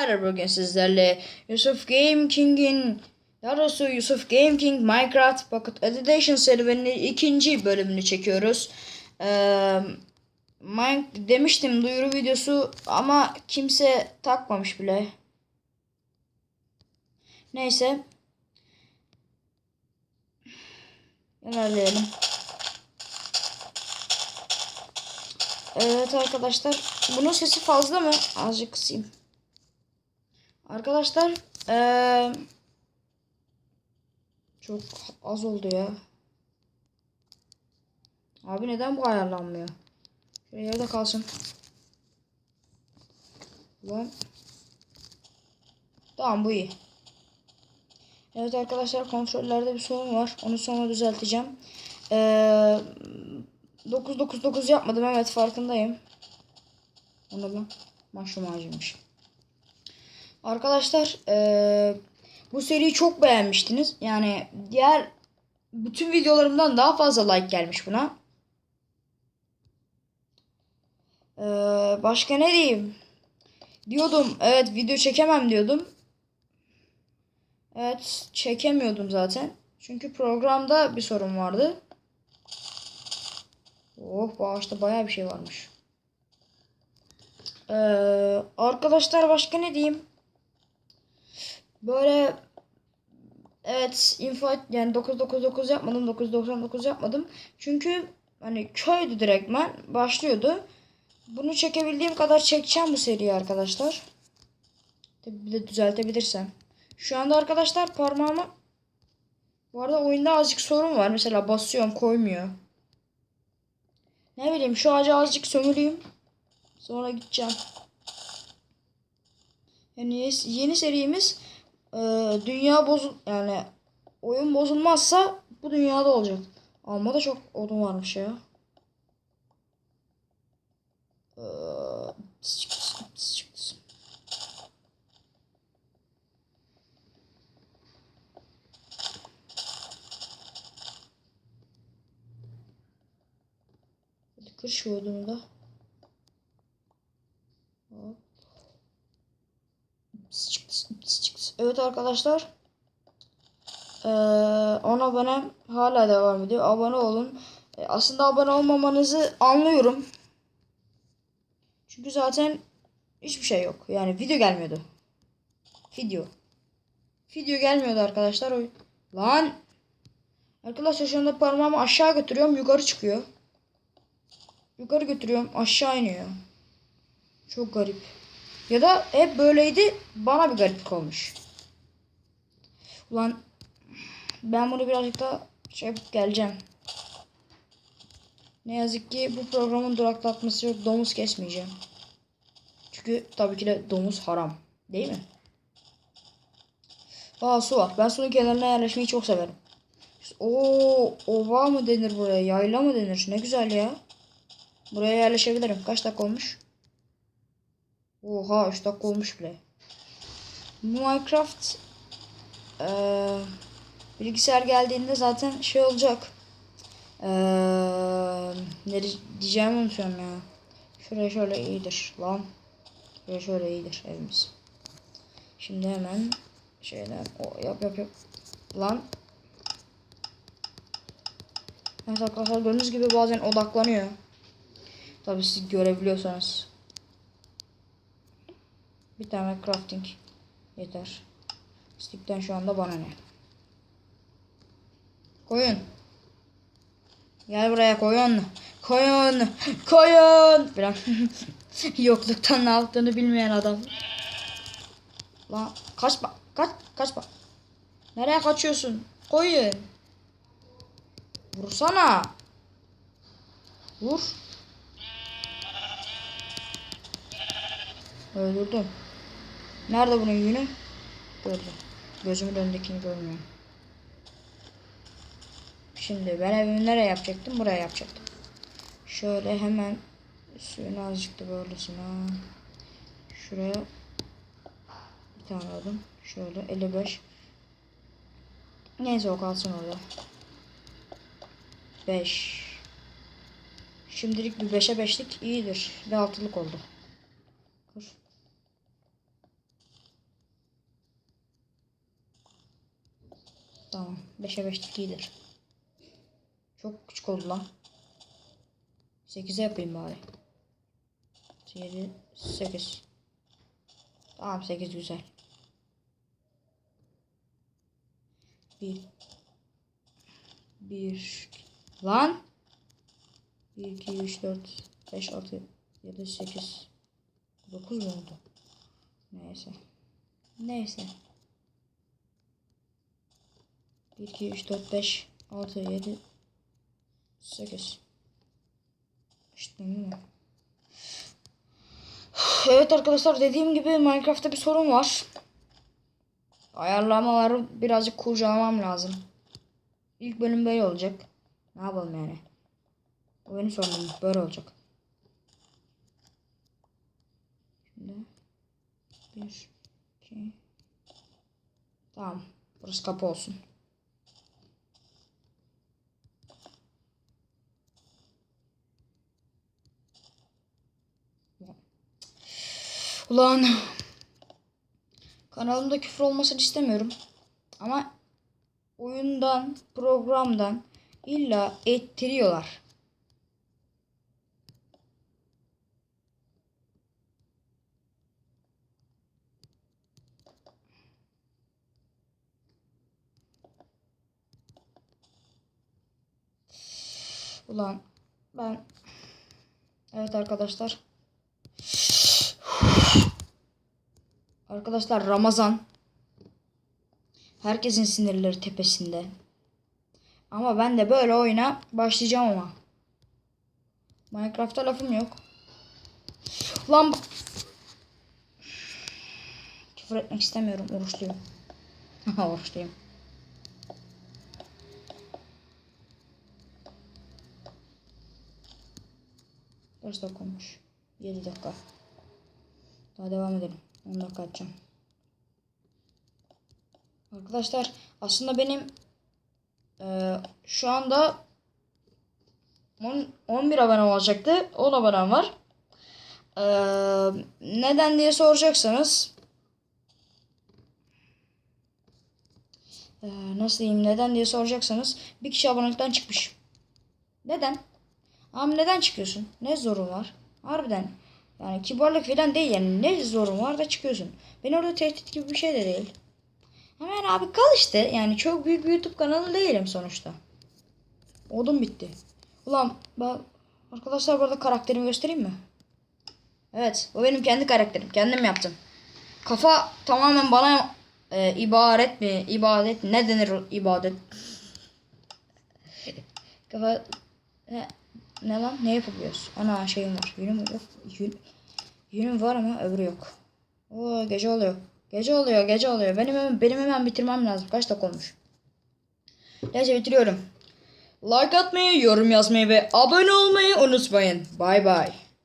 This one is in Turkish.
Merhaba bugün sizlerle Yusuf Game King'in daha doğrusu Yusuf Game King Minecraft Pocket Edition serüveninin ikinci bölümünü çekiyoruz. Ee, demiştim duyuru videosu ama kimse takmamış bile. Neyse. İlerleyelim. Evet arkadaşlar. Bunun sesi fazla mı? Azıcık kısayım. Arkadaşlar eee, çok az oldu ya. Abi neden bu ayarlanmıyor? Şöyle yerde kalsın. Ulan. Tamam bu iyi. Evet arkadaşlar kontrollerde bir sorun var. Onu sonra düzelteceğim. Eee 999 yapmadım evet farkındayım. Onu bu. Mushroom ağacıymış. Arkadaşlar eee, bu seriyi çok beğenmiştiniz. Yani diğer bütün videolarımdan daha fazla like gelmiş buna. Eee, başka ne diyeyim? Diyordum evet video çekemem diyordum. Evet çekemiyordum zaten. Çünkü programda bir sorun vardı. Oh bu ağaçta bayağı bir şey varmış. Ee, arkadaşlar başka ne diyeyim? Böyle evet info yani 999 yapmadım 999 yapmadım. Çünkü hani köydü direktmen başlıyordu. Bunu çekebildiğim kadar çekeceğim bu seriyi arkadaşlar. Tabi bir de düzeltebilirsem. Şu anda arkadaşlar parmağımı bu arada oyunda azıcık sorun var. Mesela basıyorum koymuyor. Ne bileyim şu ağaca azıcık sömüreyim. Sonra gideceğim. Yani yeni serimiz e, dünya bozul yani oyun bozulmazsa bu dünyada olacak. Ama da çok odun varmış ya. Ee, kır şu odunu da. Evet arkadaşlar. Ee, 10 abone hala devam ediyor. Abone olun. Ee, aslında abone olmamanızı anlıyorum. Çünkü zaten hiçbir şey yok. Yani video gelmiyordu. Video. Video gelmiyordu arkadaşlar. Lan. Arkadaşlar şu anda parmağımı aşağı götürüyorum. Yukarı çıkıyor. Yukarı götürüyorum. Aşağı iniyor. Çok garip. Ya da hep böyleydi. Bana bir gariplik olmuş. Ulan ben bunu birazcık daha şey geleceğim. Ne yazık ki bu programın duraklatması yok. Domuz kesmeyeceğim. Çünkü tabii ki de domuz haram. Değil mi? Aa su var. Ben suyun kenarına yerleşmeyi çok severim. Oo, ova mı denir buraya? Yayla mı denir? Ne güzel ya. Buraya yerleşebilirim. Kaç dakika olmuş? Oha 3 dakika olmuş bile. Minecraft ee, bilgisayar geldiğinde zaten şey olacak. Ee, ne diyeceğimi unutuyorum ya. Şuraya şöyle iyidir lan. Şuraya şöyle iyidir evimiz. Şimdi hemen şeyden o yap yap yap. Lan. Evet arkadaşlar gördüğünüz gibi bazen odaklanıyor. Tabi siz görebiliyorsanız. Bir tane crafting yeter. Stick'ten şu anda bana ne? Koyun. Gel buraya koyun. Koyun. Koyun. Falan. Yokluktan ne yaptığını bilmeyen adam. Lan kaçma. Kaç. Kaçma. Nereye kaçıyorsun? Koyun. Vursana. Vur. Öldürdüm. Nerede bunun yünü? Burada. Gözümün önündekini görmüyorum. Şimdi ben evimi nereye yapacaktım? Buraya yapacaktım. Şöyle hemen suyunu azıcık da böylesine. Şuraya bir tane aldım. Şöyle 55. Neyse o kalsın orada. 5. Şimdilik bir 5'e 5'lik iyidir. Ve altılık oldu. Kır. Tamam. 5'e 5'lik iyidir. Çok küçük oldu lan. 8'e yapayım bari. 7, 8. Tamam 8 güzel. 1 1 Lan 1 2 3 4 5 6 7 8 9 mu oldu? Neyse. Neyse. 1 2 3 4 5 6 7 8 İşte mi? Evet arkadaşlar dediğim gibi Minecraft'ta bir sorun var. Ayarlamaları birazcık kurcalamam lazım. İlk bölüm böyle olacak. Ne yapalım yani? O benim sorunum. Böyle olacak. Şimdi bir, iki. Tamam. Burası kapı olsun. Ulan kanalımda küfür olmasını istemiyorum. Ama oyundan, programdan illa ettiriyorlar. Ulan ben Evet arkadaşlar. Arkadaşlar Ramazan. Herkesin sinirleri tepesinde. Ama ben de böyle oyuna başlayacağım ama. Minecraft'ta lafım yok. Lan Küfür etmek istemiyorum. Oruçluyum. Oruçluyum. Kaç dakika olmuş? 7 dakika. Daha devam edelim. 10 dakika açacağım. Arkadaşlar aslında benim eee, şu anda 10, 11 abone olacaktı. 10 abonem var. Eee, neden diye soracaksanız eee, nasıl diyeyim neden diye soracaksanız bir kişi abonelikten çıkmış. Neden? Abi neden çıkıyorsun? Ne zorun var? Harbiden. Yani kibarlık falan değil yani. Ne zorun var da çıkıyorsun. Ben orada tehdit gibi bir şey de değil. Yani abi kal işte. Yani çok büyük bir YouTube kanalı değilim sonuçta. Odun bitti. Ulan ben arkadaşlar burada karakterimi göstereyim mi? Evet. Bu benim kendi karakterim. Kendim yaptım. Kafa tamamen bana e, ibaret mi? İbadet ne denir ibadet? Kafa He, ne lan? Ne yapabiliyoruz? Ana şeyim var. Yünüm yok. Yün, yünüm var ama öbürü yok. Oo gece oluyor. Gece oluyor, gece oluyor. Benim hemen, benim hemen bitirmem lazım. Kaç dakika olmuş? Neyse bitiriyorum. Like atmayı, yorum yazmayı ve abone olmayı unutmayın. Bay bay.